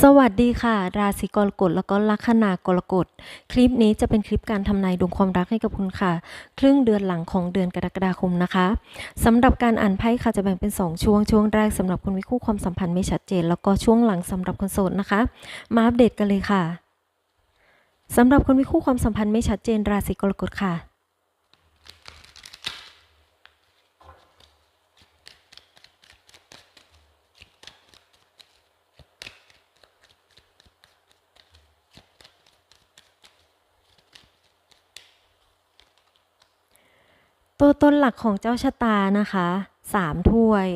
สวัสดีค่ะ ราศีกรกฎแล้วก็ลัคนากรกฎคลิปนี้จะเป็นคลิปการทำนายดวงความรักให้กับคุณค่ะ ครึ่งเดือนหลังของเดือนกรกฎาคมนะคะสำหรับการอ่านไพ่ค่ะจะแบ่งเป็น 2 ช่วงช่วงแรกสำหรับคนมีคู่ความสัมพันธ์ไม่ชัดเจน แล้วก็ช่วงหลังสำหรับคนโสดนะคะ มาอัปเดตกันเลยค่ะสำหรับคนมีคู่ความสัมพันธ์ไม่ชัดเจน ราศีกรกฎค่ะ ตัวตนหลักของเจ้าชะตานะคะสามถ้วย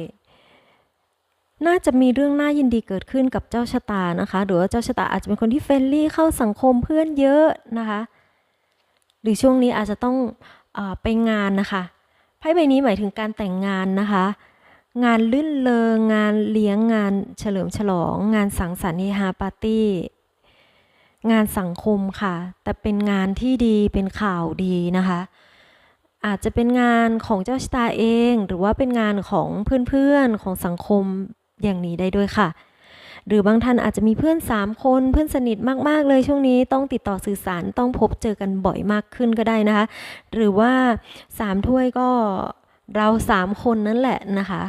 น่าจะมีเรื่องน่ายินดีเกิดขึ้นกับเจ้าชะตานะคะ หรือว่าเจ้าชะตาอาจจะเป็นคนที่เฟรนลี่เข้าสังคมเพื่อนเยอะนะคะ หรือช่วงนี้อาจจะต้องอไปงานนะคะไพ่ใบนี้หมายถึงการแต่งงานนะคะ งานลื่นเลงงานเลี้ยงงานเฉลิมฉลอง งานสังสรรค์เฮฮาปาร์ตี้งานสังคมค่ะ แต่เป็นงานที่ดีเป็นข่าวดีนะคะ อาจจะเป็นงานของเจ้าชะตาเอง หรือว่าเป็นงานของเพื่อนๆของสังคมอย่างนี้ได้ด้วยค่ะ หรือบางท่านอาจจะมีเพื่อน 3 คนเพื่อนสนิทมากๆเลยช่วงนี้ต้องติดต่อสื่อสารต้องพบเจอกันบ่อยมากขึ้นก็ได้นะคะ หรือว่า 3 ถ้วยก็เรา 3 คนนั่นแหละนะคะ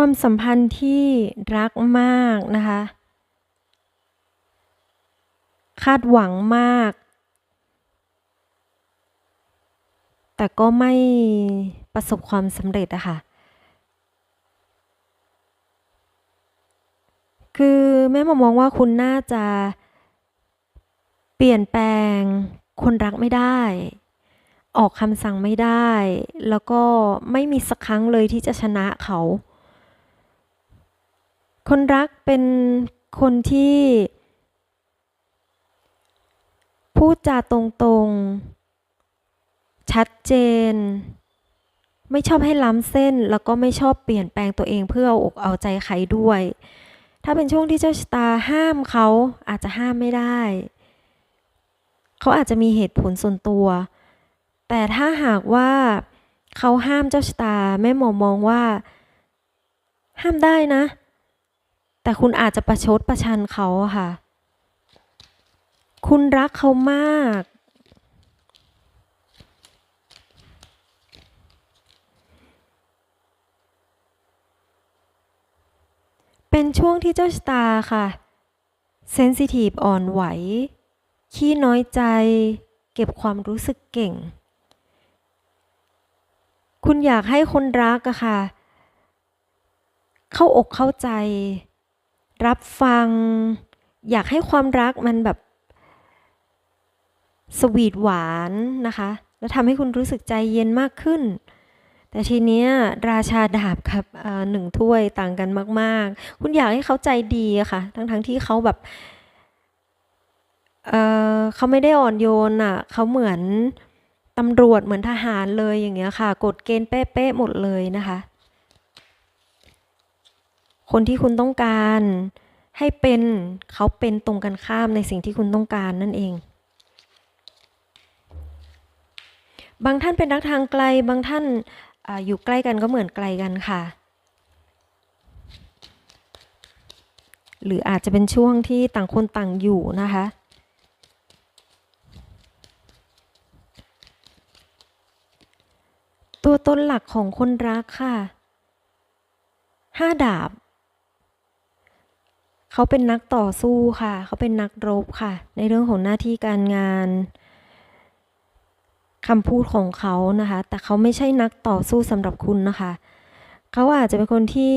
ความสัมพันธ์ที่รักมากนะคะ คาดหวังมาก แต่ก็ไม่ประสบความสำเร็จอะค่ะ คือแม่มามองว่าคุณน่าจะเปลี่ยนแปลงคนรักไม่ได้ ออกคำสั่งไม่ได้ แล้วก็ไม่มีสักครั้งเลยที่จะชนะเขา คนรักเป็นคนที่ พูดจาตรงๆ ชัดเจน ไม่ชอบให้ล้ำเส้นแล้วก็ไม่ชอบเปลี่ยนแปลงตัวเองเพื่อเอาอกเอาใจใครด้วย ถ้าเป็นช่วงที่เจ้าชะตาห้ามเขาอาจจะห้ามไม่ได้ เขาอาจจะมีเหตุผลส่วนตัว แต่ถ้าหากว่าเขาห้ามเจ้าชะตาแม่หมอมองว่า ห้ามได้นะ แต่คุณอาจจะประชดประชันเขาค่ะ คุณรักเขามาก เป็นช่วงที่เจ้าชะตาค่ะเซนซิทีฟอ่อนไหว ขี้น้อยใจ เก็บความรู้สึกเก่ง คุณอยากให้คนรักอะค่ะ เข้าอกเข้าใจ รับฟัง อยากให้ความรักมันแบบสวีทหวานนะคะ แล้วทำให้คุณรู้สึกใจเย็นมากขึ้น แต่ทีเนี้ยราชาดาบครับหนึ่งถ้วยต่างกันมาก ๆ คุณอยากให้เขาใจดีอะค่ะ ทั้งๆที่เขาแบบเเขาไม่ได้อ่อนโยนอะเขาเหมือนตำรวจเหมือนทหารเลยอย่างเงี้ยค่ะ กฎเกณฑ์เป๊ะๆหมดเลยนะคะ คนที่คุณต้องการ ให้เป็นเขาเป็นตรงกันข้ามในสิ่งที่คุณต้องการนั่นเอง บางท่านเป็นรักทางไกล บางท่านอาอยู่ใกล้กันก็เหมือนไกลกันค่ะ หรืออาจจะเป็นช่วงที่ต่างคนต่างอยู่นะคะตัวตนหลักของคนรักค่ะ ห้าดาบ เขาเป็นนักต่อสู้ค่ะ เขาเป็นนักรบค่ะ ในเรื่องของหน้าที่การงานคำพูดของเขานะคะ แต่เขาไม่ใช่นักต่อสู้สำหรับคุณนะคะ เขาอาจจะเป็นคนที่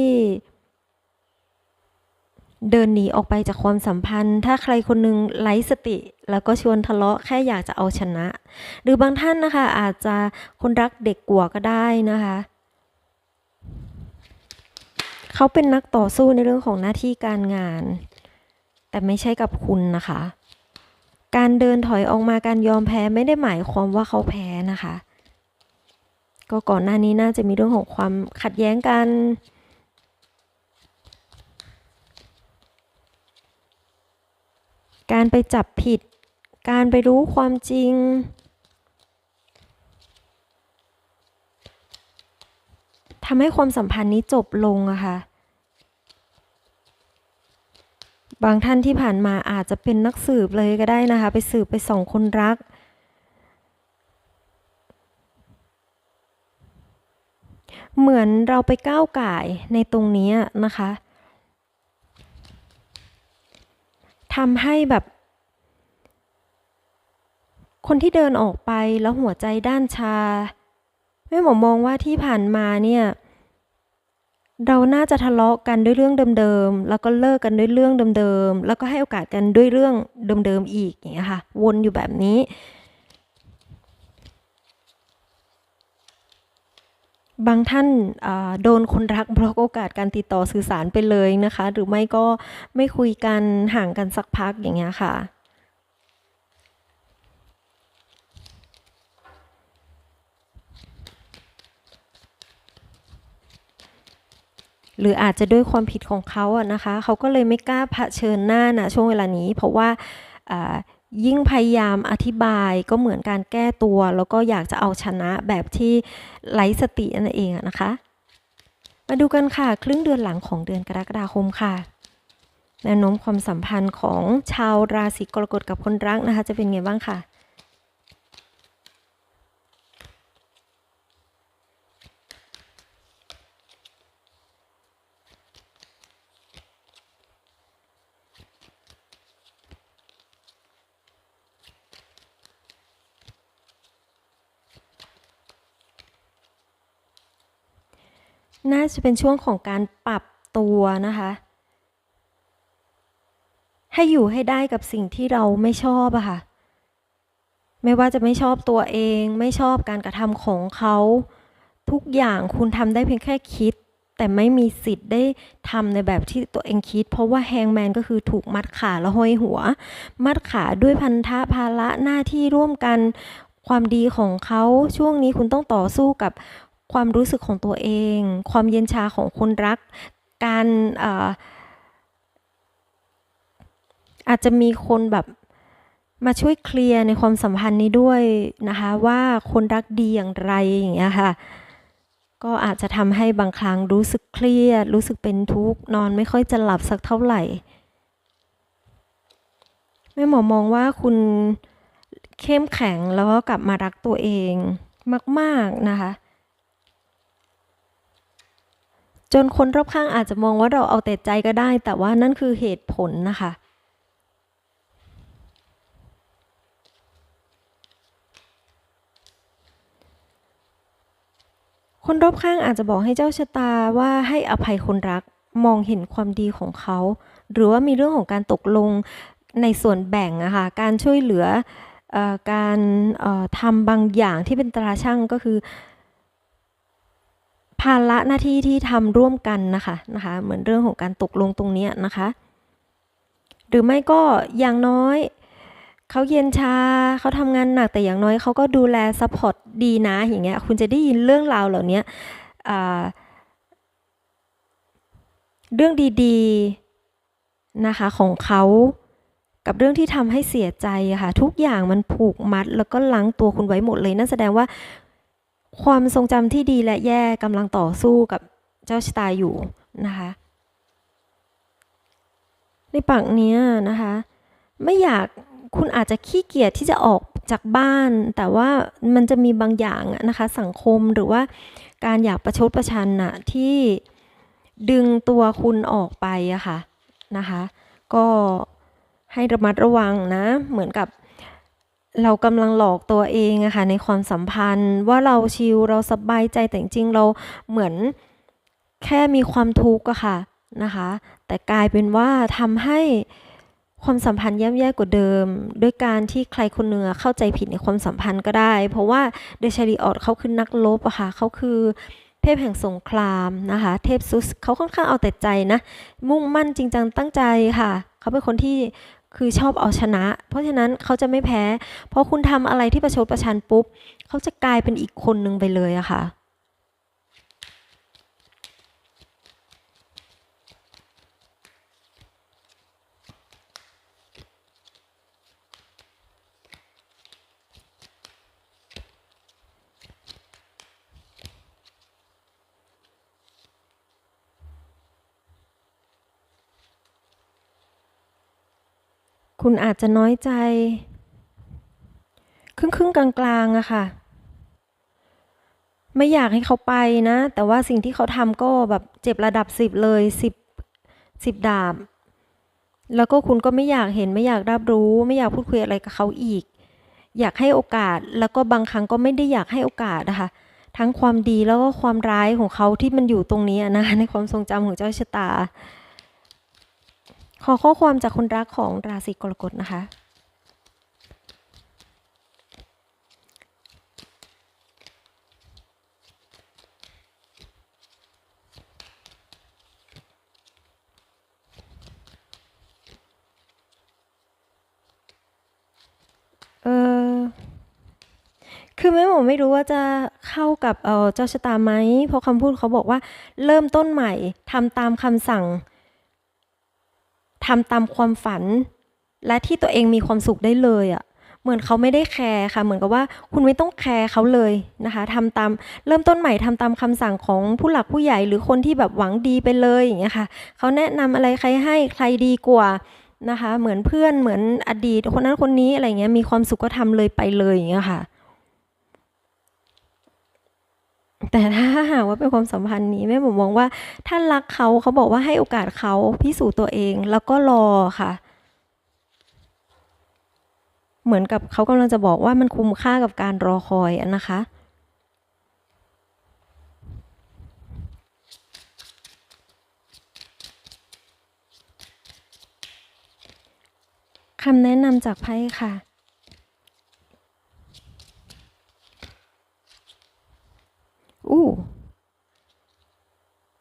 เดินหนีออกไปจากความสัมพันธ์ ถ้าใครคนหนึงไร้สติ แล้วก็ชวนทะเลาะแค่อยากจะเอาชนะ หรือบางท่านนะคะ อาจจะคนรักเด็กกว่าก็ได้นะคะ เขาเป็นนักต่อสู้ในเรื่องของหน้าที่การงาน แต่ไม่ใช่กับคุณนะคะ การเดินถอยออกมาการยอมแพ้ไม่ได้หมายความว่าเขาแพ้นะคะ ก็ก่อนหน้านี้น่าจะมีเรื่องของความขัดแย้งกันการไปจับผิด การไปรู้ความจริง ทำให้ความสัมพันธ์นี้จบลงอะค่ะ บางท่านที่ผ่านมาอาจจะเป็นนักสืบเลยก็ได้นะคะ ไปสืบไปส่องคนรัก เหมือนเราไปก้าวไก่ในตรงนี้นะคะทำให้แบบ คนที่เดินออกไปแล้วหัวใจด้านชา ไม่หมอมองว่าที่ผ่านมาเนี่ย เราน่าจะทะเลาะกันด้วยเรื่องเดิมๆ แล้วก็เลิกกันด้วยเรื่องเดิมๆ แล้วก็ให้โอกาสกันด้วยเรื่องเดิมๆ อีกอย่างเงี้ยค่ะ วนอยู่แบบนี้ บางท่านโดนคนรักบล็อกโอกาสการติดต่อสื่อสารไปเลยนะคะ หรือไม่ก็ไม่คุยกันห่างกันสักพักอย่างเงี้ยค่ะ หรืออาจจะด้วยความผิดของเขาอะนะคะเขาก็เลยไม่กล้าเผชิญหน้านะช่วงเวลานี้ เพราะว่ายิ่งพยายามอธิบายก็เหมือนการแก้ตัว แล้วก็อยากจะเอาชนะแบบที่ไร้สตินั่นเองนะคะ มาดูกันค่ะ ครึ่งเดือนหลังของเดือนกรกฎาคมค่ะแนวโน้มความสัมพันธ์ของชาวราศีกรกฎกับคนรักนะคะ จะเป็นไงบ้างค่ะ น่าจะเป็นช่วงของการปรับตัวนะคะ ให้อยู่ให้ได้กับสิ่งที่เราไม่ชอบอะค่ะ ไม่ว่าจะไม่ชอบตัวเอง ไม่ชอบการกระทำของเขา ทุกอย่างคุณทำได้เพียงแค่คิด แต่ไม่มีสิทธิ์ได้ทำในแบบที่ตัวเองคิด เพราะว่าแฮงแมนก็คือถูกมัดขาแล้วห้อยหัว มัดขาด้วยพันธะภาระหน้าที่ร่วมกันความดีของเขาช่วงนี้คุณต้องต่อสู้กับ ความรู้สึกของตัวเอง ความเย็นชาของคนรัก การอาอาจจะมีคนแบบมาช่วยเคลียร์ในความสัมพันธ์นี้ด้วยนะคะว่าคนรักดีอย่างไรอย่างเงี้ยค่ะ ก็อาจจะทำให้บางครั้งรู้สึกเครียด รู้สึกเป็นทุกข์นอนไม่ค่อยจะหลับสักเท่าไหร่แม่หมอมองว่าคุณเข้มแข็งแล้วก็กลับมารักตัวเองมาก ๆ นะคะ จนคนรอบข้างอาจจะมองว่าเราเอาแต่ใจก็ได้ แต่ว่านั่นคือเหตุผลนะคะ คนรอบข้างอาจจะบอกให้เจ้าชะตาว่าให้อภัยคนรักมองเห็นความดีของเขา หรือว่ามีเรื่องของการตกลงในส่วนแบ่งอะค่ะการช่วยเหลืออการทำบางอย่างที่เป็นตราช่างก็คือ ภาระหน้าที่ที่ทำร่วมกันนะคะนะคะ เหมือนเรื่องของการตกลงตรงนี้นะคะ หรือไม่ก็อย่างน้อยเขาเย็นชาเขาทำงานหนักแต่อย่างน้อยเขาก็ดูแลซัพพอร์ตดีนะอย่างเงี้ยคุณจะได้ยินเรื่องราวเหล่านี้เรื่องดีๆนะคะของเขากับเรื่องที่ทำให้เสียใจค่ะ ทุกอย่างมันผูกมัดแล้วก็ล้างตัวคุณไว้หมดเลยนั่นแสดงว่า ความทรงจำที่ดีและแย่กำลังต่อสู้กับเจ้าชะตาอยู่นะคะ ในปักเนี้ยนะคะ ไม่อยากคุณอาจจะขี้เกียจที่จะออกจากบ้าน แต่ว่ามันจะมีบางอย่างนะคะ สังคมหรือว่าการอยากประชดประชันน่ะที่ดึงตัวคุณออกไปอะค่ะนะคะ ก็ให้ระมัดระวังนะ เหมือนกับ เรากำลังหลอกตัวเองอะค่ะในความสัมพันธ์ ว่าเราชิลเราสบายใจแต่จริงเราเหมือนแค่มีความทุกข์อะค่ะนะคะ แต่กลายเป็นว่าทำให้ความสัมพันธ์ย่ำแย่กว่าเดิม ด้วยการที่ใครคนหนึ่งอเข้าใจผิดในความสัมพันธ์ก็ได้ เพราะว่าเดชาริออดเขาคือนักลบอะค่ะเขาคือเทพแห่งสงครามนะคะ เทพซุสเขาค่อนข้างเอาแต่ใจนะ มุ่งมั่นจริงจังตั้งใจค่ะ เขาเป็นคนที่ คือชอบเอาชนะ เพราะฉะนั้นเขาจะไม่แพ้ เพราะคุณทำอะไรที่ประชดประชันปุ๊บ เขาจะกลายเป็นอีกคนหนึ่งไปเลยอะค่ะ คุณอาจจะน้อยใจครึ่งครึ่งๆกลางๆอะค่ะ ไม่อยากให้เขาไปนะ แต่ว่าสิ่งที่เขาทำก็แบบเจ็บระดับสิบเลยสิบสิบดาบ แล้วก็คุณก็ไม่อยากเห็นไม่อยากรับรู้ ไม่อยากพูดคุยอะไรกับเขาอีก อยากให้โอกาสแล้วก็บางครั้งก็ไม่ได้อยากให้โอกาสนะคะทั้งความดีแล้วก็ความร้ายของเขาที่มันอยู่ตรงนี้นะในความทรงจำของเจ้าชะตา ขอข้อความจากคนรักของราศีกรกฎนะคะ เออ คือแม่หมอไม่รู้ว่าจะเข้ากับเออเจ้าชะตาไหม เพราะคำพูดเขาบอกว่าเริ่มต้นใหม่ทำตามคำสั่ง ทำตามความฝัน และที่ตัวเองมีความสุขได้เลยอะ่ะเหมือนเขาไม่ได้แคร์ค่ะ เหมือนกับว่าคุณไม่ต้องแคร์เขาเลยนะคะทำตามเริ่มต้นใหม่ทำตามคำสั่งของผู้หลักผู้ใหญ่หรือคนที่แบบหวังดีไปเลยอย่างเงี้ยค่ะเขาแนะนำอะไรใครให้ใครดีกว่านะคะ เหมือนเพื่อนเหมือนอดีตคนนั้นคนนี้อะไรเงี้ยมีความสุขก็ทำเลยไปเลยอย่างเงี้ยค่ะ แต่ถ้าหากว่าเป็นความสัมพันธ์นี้แม่ผมมองว่า ถ้ารักเขาเขาบอกว่าให้โอกาสเขาพิสูจน์ตัวเอง แล้วก็รอค่ะ เหมือนกับเขากำลังจะบอกว่ามันคุ้มค่ากับการรอคอยนะคะคำแนะนำจากไพ่ค่ะ อู้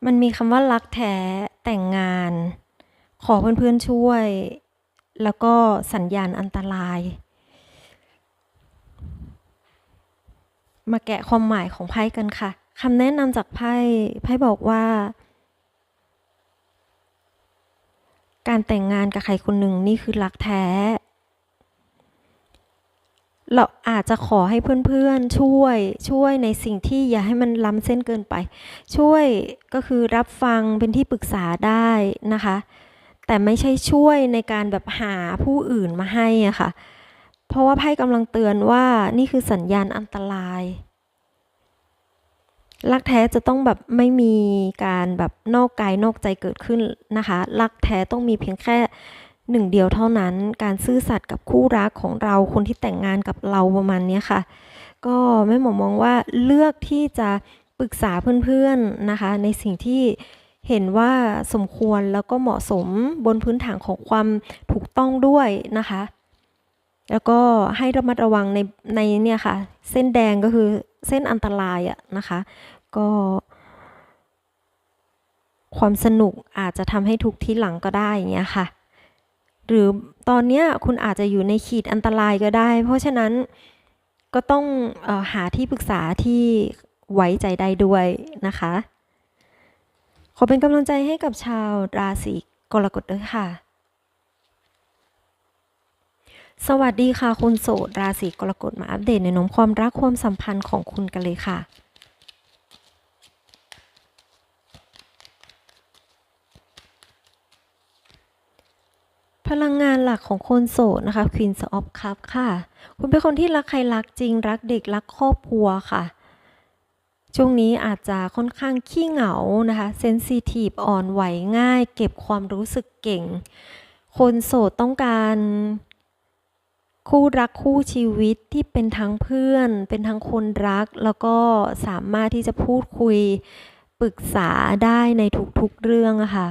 มันมีคำว่ารักแท้แต่งงาน ขอเพื่อนๆช่วย แล้วก็สัญญาณอันตราย มาแกะความหมายของไพ่กันค่ะคำแนะนำจากไพ่ไพ่บอกว่า การแต่งงานกับใครคนหนึ่งนี่คือรักแท้ เราอาจจะขอให้เพื่อนๆ ช่วยช่วยในสิ่งที่อย่าให้มันล้ำเส้นเกินไป ช่วยก็คือรับฟังเป็นที่ปรึกษาได้นะคะ แต่ไม่ใช่ช่วยในการแบบหาผู้อื่นมาให้อะค่ะ เพราะว่าไพ่กำลังเตือนว่านี่คือสัญญาณอันตรายรักแท้จะต้องแบบไม่มีการแบบนอกกายนอกใจเกิดขึ้นนะคะ รักแท้ต้องมีเพียงแค่ หนึ่งเดียวเท่านั้นการซื่อสัตย์กับคู่รักของเราคนที่แต่งงานกับเราประมาณนี้ค่ะ ก็แม่หมอมองว่าเลือกที่จะปรึกษาเพื่อนๆนะคะ ในสิ่งที่เห็นว่าสมควรแล้วก็เหมาะสมบนพื้นฐานของความถูกต้องด้วยนะคะ แล้วก็ให้ระมัดระวังในในเนี่ยค่ะ เส้นแดงก็คือเส้นอันตรายอะนะคะ ก็ความสนุกอาจจะทำให้ทุกที่หลังก็ได้อย่างเงี้ยค่ะ หรือตอนเนี้ยคุณอาจจะอยู่ในขีดอันตรายก็ได้ เพราะฉะนั้นก็ต้องอหาที่ปรึกษาที่ไว้ใจได้ด้วยนะคะ ขอเป็นกำลังใจให้กับชาวราศีกรกฎด้วยค่ะ สวัสดีค่ะคุณโสดราศีกรกฎมาอัปเดตในนมความรักความสัมพันธ์ของคุณกันเลยค่ะ พลังงานหลักของคนโสดนะคะ Queen of Cup ค่ะ คุณเป็นคนที่รักใครรักจริง รักเด็กรักครอบครัวค่ะ ช่วงนี้อาจจะค่อนข้างขี้เหงานะคะเซนซิทีฟอ่อนไหวง่าย เก็บความรู้สึกเก่ง คนโสดต้องการคู่รักคู่ชีวิตที่เป็นทั้งเพื่อน เป็นทั้งคนรัก แล้วก็สามารถที่จะพูดคุยปรึกษาได้ในทุกๆเรื่องะค่ะ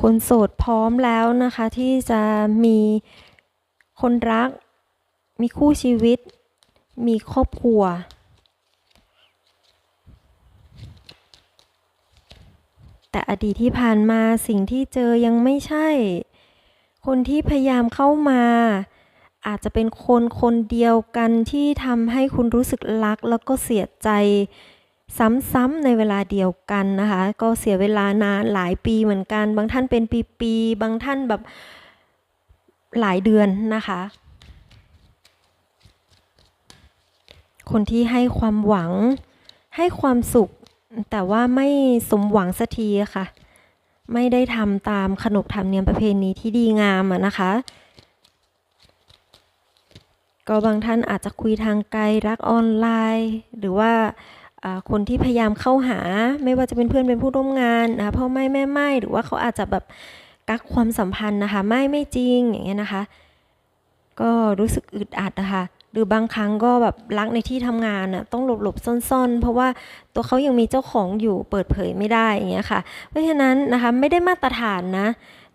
คนโสดพร้อมแล้วนะคะ ที่จะมีคนรัก มีคู่ชีวิต มีครอบครัว แต่อดีตที่ผ่านมาสิ่งที่เจอยังไม่ใช่ คนที่พยายามเข้ามา อาจจะเป็นคนคนเดียวกันที่ทำให้คุณรู้สึกรักแล้วก็เสียใจ ซ้ำๆในเวลาเดียวกันนะคะ ก็เสียเวลานานหลายปีเหมือนกัน บางท่านเป็นปีๆบางท่านแบบหลายเดือนนะคะ คนที่ให้ความหวังให้ความสุข แต่ว่าไม่สมหวังสักทีค่ะ ไม่ได้ทำตามขนบธรรมเนียมประเพณีที่ดีงามนะคะ ก็บางท่านอาจจะคุยทางไกลรักออนไลน์ หรือว่า คนที่พยายามเข้าหา ไม่ว่าจะเป็นเพื่อนเป็นผู้ร่วมงานนะพ่อไม่แม่ไม่หรือว่าเขาอาจจะแบบกักความสัมพันธ์นะคะไม่ไม่จริงอย่างเงี้ยนะคะ ก็รู้สึกอึดอัดนะคะหรือบางครั้งก็แบบรักในที่ทำงานน่ะต้องหลบหลบซ่อนๆ เพราะว่าตัวเขายังมีเจ้าของอยู่เปิดเผยไม่ได้อย่างเงี้ยค่ะ เพราะฉะนั้นนะคะไม่ได้มาตรฐานนะ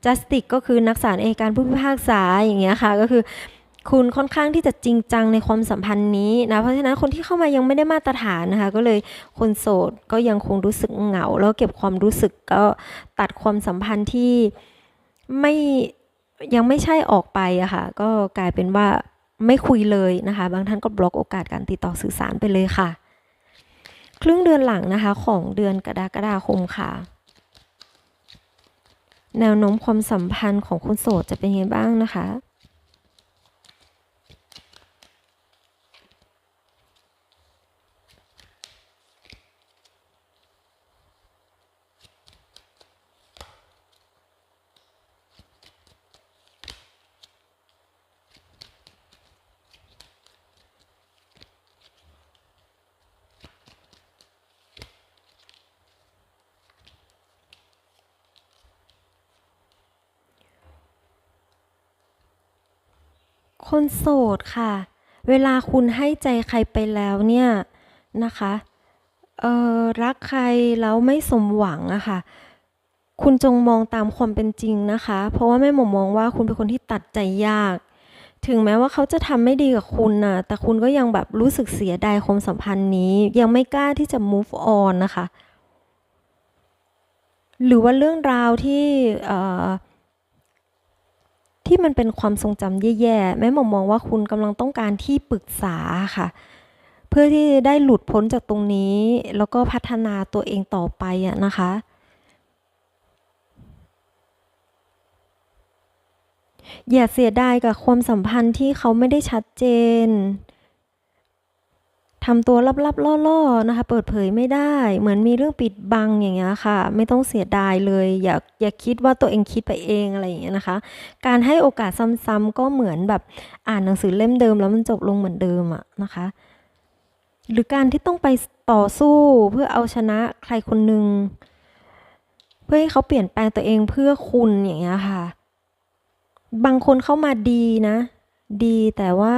justice ก็คือนักศาลเอการผู้พิพากษาอย่างเงี้ยค่ะก็คือ คุณค่อนข้างที่จะจริงจังในความสัมพันธ์นี้นะ เพราะฉะนั้นคนที่เข้ามายังไม่ได้มาตรฐานนะคะ ก็เลยคนโสดก็ยังคงรู้สึกเหงา แล้วเก็บความรู้สึกก็ตัดความสัมพันธ์ที่ไม่ยังไม่ใช่ออกไปอะค่ะ ก็กลายเป็นว่าไม่คุยเลยนะคะ บางท่านก็บล็อกโอกาสการติดต่อสื่อสารไปเลยค่ะ ครึ่งเดือนหลังนะคะของเดือนกรกฎาคมค่ะ แนวโน้มความสัมพันธ์ของคนโสดจะเป็นยังไงบ้างนะคะ คนโสดค่ะ เวลาคุณให้ใจใครไปแล้วเนี่ยนะคะเออรักใครแล้วไม่สมหวังอะค่ะ คุณจงมองตามความเป็นจริงนะคะ เพราะว่าแม่หมอมองว่าคุณเป็นคนที่ตัดใจยาก ถึงแม้ว่าเขาจะทำไม่ดีกับคุณน่ะแต่คุณก็ยังแบบรู้สึกเสียดายความสัมพันธ์นี้ ยังไม่กล้าที่จะ move on นะคะ หรือว่าเรื่องราวที่เอ่อ ที่มันเป็นความทรงจำแย่ๆแม่หมอมองว่าคุณกำลังต้องการที่ปรึกษาค่ะ เพื่อที่จะได้หลุดพ้นจากตรงนี้ แล้วก็พัฒนาตัวเองต่อไปอะนะคะ อย่าเสียดายกับความสัมพันธ์ที่เขาไม่ได้ชัดเจน ทำตัวลับๆล่อๆนะคะ เปิดเผยไม่ได้ เหมือนมีเรื่องปิดบังอย่างเงี้ยค่ะ ไม่ต้องเสียดายเลย อย่าอย่าคิดว่าตัวเองคิดไปเองอะไรอย่างเงี้ยนะคะ การให้โอกาสซ้ำๆก็เหมือนแบบอ่านหนังสือเล่มเดิมแล้วมันจบลงเหมือนเดิมอะนะคะ หรือการที่ต้องไปต่อสู้เพื่อเอาชนะใครคนหนึ่งเพื่อให้เขาเปลี่ยนแปลงตัวเองเพื่อคุณอย่างเงี้ยค่ะ บางคนเข้ามาดีนะ ดีแต่ว่า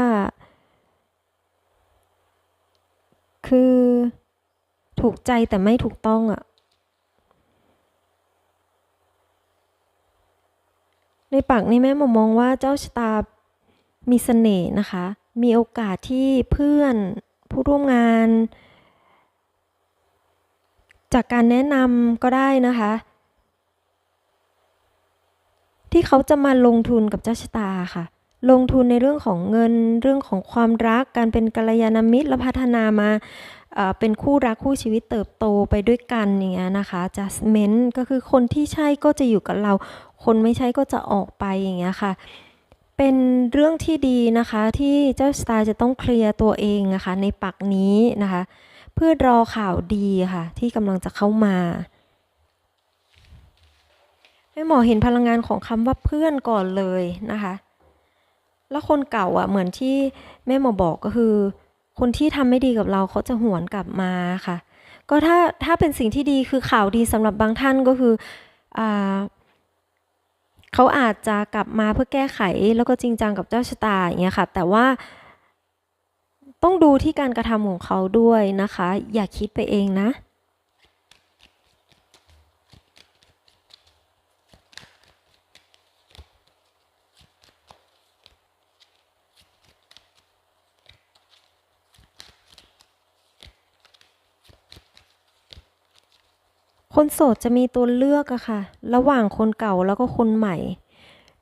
คือ ถูกใจแต่ไม่ถูกต้องอะในปากนี้แม่หมอมองว่าเจ้าชะตามีเสน่ห์นะคะ มีโอกาสที่เพื่อนผู้ร่วมงาน จากการแนะนำก็ได้นะคะ ที่เขาจะมาลงทุนกับเจ้าชะตาค่ะ ลงทุนในเรื่องของเงินเรื่องของความรัก การเป็นกัลยาณมิตรและพัฒนามาเป็นคู่รักคู่ชีวิตเติบโตไปด้วยกันอย่างเงี้ยนะคะ adjustment ก็คือคนที่ใช่ก็จะอยู่กับเรา คนไม่ใช่ก็จะออกไปอย่างเงี้ยค่ะ เป็นเรื่องที่ดีนะคะที่เจ้าสตาร์จะต้องเคลียร์ตัวเองนะคะในปักนี้นะคะ เพื่อรอข่าวดีค่ะที่กำลังจะเข้ามาแม่หมอเห็นพลังงานของคำว่าเพื่อนก่อนเลยนะคะ แล้วคนเก่าอะเหมือนที่แม่หมอบอกก็คือ คนที่ทำไม่ดีกับเราเขาจะหวนกลับมาค่ะ ก็ถ้าถ้าเป็นสิ่งที่ดีคือข่าวดีสำหรับบางท่านก็คืออ่าเขาอาจจะกลับมาเพื่อแก้ไขแล้วก็จริงจังกับเจ้าชะตาอย่างเงี้ยค่ะ แต่ว่าต้องดูที่การกระทำของเขาด้วยนะคะ อย่าคิดไปเองนะ คนโสดจะมีตัวเลือกอะค่ะ ระหว่างคนเก่าแล้วก็คนใหม่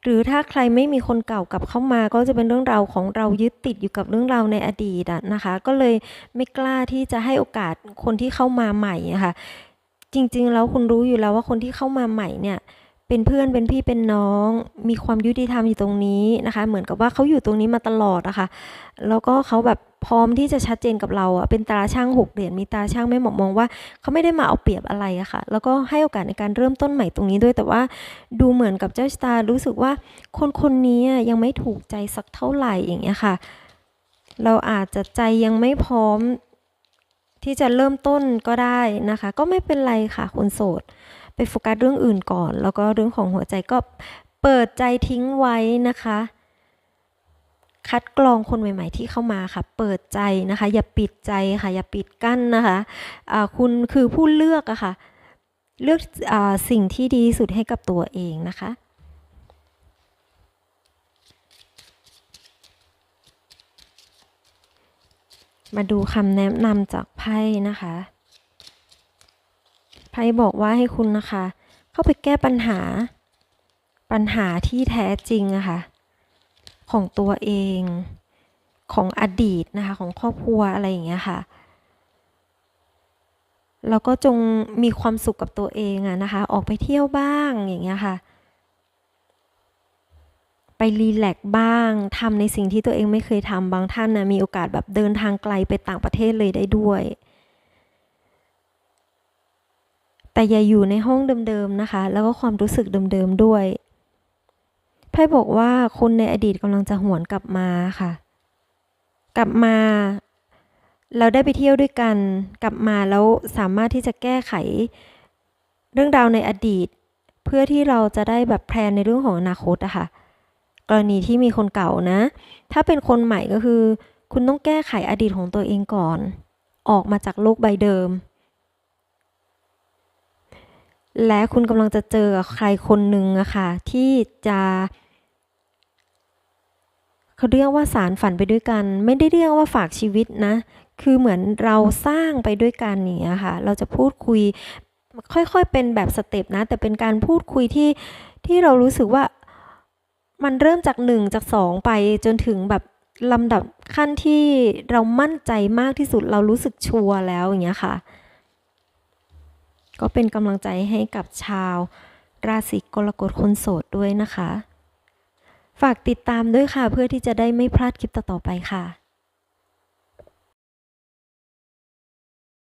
หรือถ้าใครไม่มีคนเก่ากลับเข้ามา ก็จะเป็นเรื่องราวของเรายึดติดอยู่กับเรื่องราวในอดีตอะนะคะ ก็เลยไม่กล้าที่จะให้โอกาสคนที่เข้ามาใหม่อะค่ะ จริงๆแล้วคุณรู้อยู่แล้วว่าคนที่เข้ามาใหม่เนี่ย เป็นเพื่อนเป็นพี่เป็นน้อง มีความยุติธรรมอยู่ตรงนี้นะคะ เหมือนกับว่าเขาอยู่ตรงนี้มาตลอดนะคะแล้วก็เขาแบบพร้อมที่จะชัดเจนกับเราอะเป็นตาช่างหกเหรียญมีตาช่างไม่หมอกมองว่าเขาไม่ได้มาเอาเปรียบอะไรอะค่ะ แล้วก็ให้โอกาสในการเริ่มต้นใหม่ตรงนี้ด้วย แต่ว่าดูเหมือนกับเจ้าชะตารู้สึกว่าคนคนนี้ยังไม่ถูกใจสักเท่าไหร่อย่างเงี้ยค่ะ เราอาจจะใจยังไม่พร้อมที่จะเริ่มต้นก็ได้นะคะ ก็ไม่เป็นไรค่ะคนโสด โฟกัสเรื่องอื่นก่อน แล้วก็เรื่องของหัวใจก็เปิดใจทิ้งไว้นะคะ คัดกรองคนใหม่ ๆ ที่เข้ามาค่ะ เปิดใจนะคะ อย่าปิดใจค่ะ อย่าปิดกั้นนะคะอ่าคุณคือผู้เลือกอะค่ะ เลือกอสิ่งที่ดีสุดให้กับตัวเองนะคะมาดูคำแนะนำจากไพ่นะคะ ไพ่บอกว่าให้คุณนะคะ เข้าไปแก้ปัญหา ปัญหาที่แท้จริงอะค่ะ ของตัวเอง ของอดีตนะคะ ของครอบครัวอะไรอย่างเงี้ยค่ะ แล้วก็จงมีความสุขกับตัวเองอะนะคะ ออกไปเที่ยวบ้างอย่างเงี้ยค่ะ ไปรีแลกซ์บ้างทำในสิ่งที่ตัวเองไม่เคยทำบางท่านนะมีโอกาสแบบเดินทางไกลไปต่างประเทศเลยได้ด้วย แต่อย่าอยู่ในห้องเดิมๆนะคะ แล้วก็ความรู้สึกเดิมๆด้วยไพ่บอกว่าคนในอดีตกำลังจะหวนกลับมาค่ะ กลับมา เราได้ไปเที่ยวด้วยกัน กลับมาแล้วสามารถที่จะแก้ไข เรื่องราวในอดีต เพื่อที่เราจะได้แบบแพลนในเรื่องของอนาคตอะค่ะ กรณีที่มีคนเก่านะ ถ้าเป็นคนใหม่ก็คือ คุณต้องแก้ไขอดีตของตัวเองก่อน ออกมาจากโลกใบเดิม และคุณกำลังจะเจอใครคนหนึ่งอะค่ะ ที่จะเขาเรียกว่าสารฝันไปด้วยกัน ไม่ได้เรียกว่าฝากชีวิตนะ คือเหมือนเราสร้างไปด้วยกันเนี้ยค่ะ เราจะพูดคุย ค่อยๆเป็นแบบสเต็ปนะ แต่เป็นการพูดคุยที่ที่เรารู้สึกว่ามันเริ่มจากหนึ่งจากสองไปจนถึงแบบลำดับขั้นที่เรามั่นใจมากที่สุดเรารู้สึกชัวร์แล้วอย่างเงี้ยค่ะ ก็เป็นกำลังใจให้กับชาวราศีกรกฎคนโสดด้วยนะคะ ฝากติดตามด้วยค่ะเพื่อที่จะได้ไม่พลาดคลิปต่อๆไปค่ะ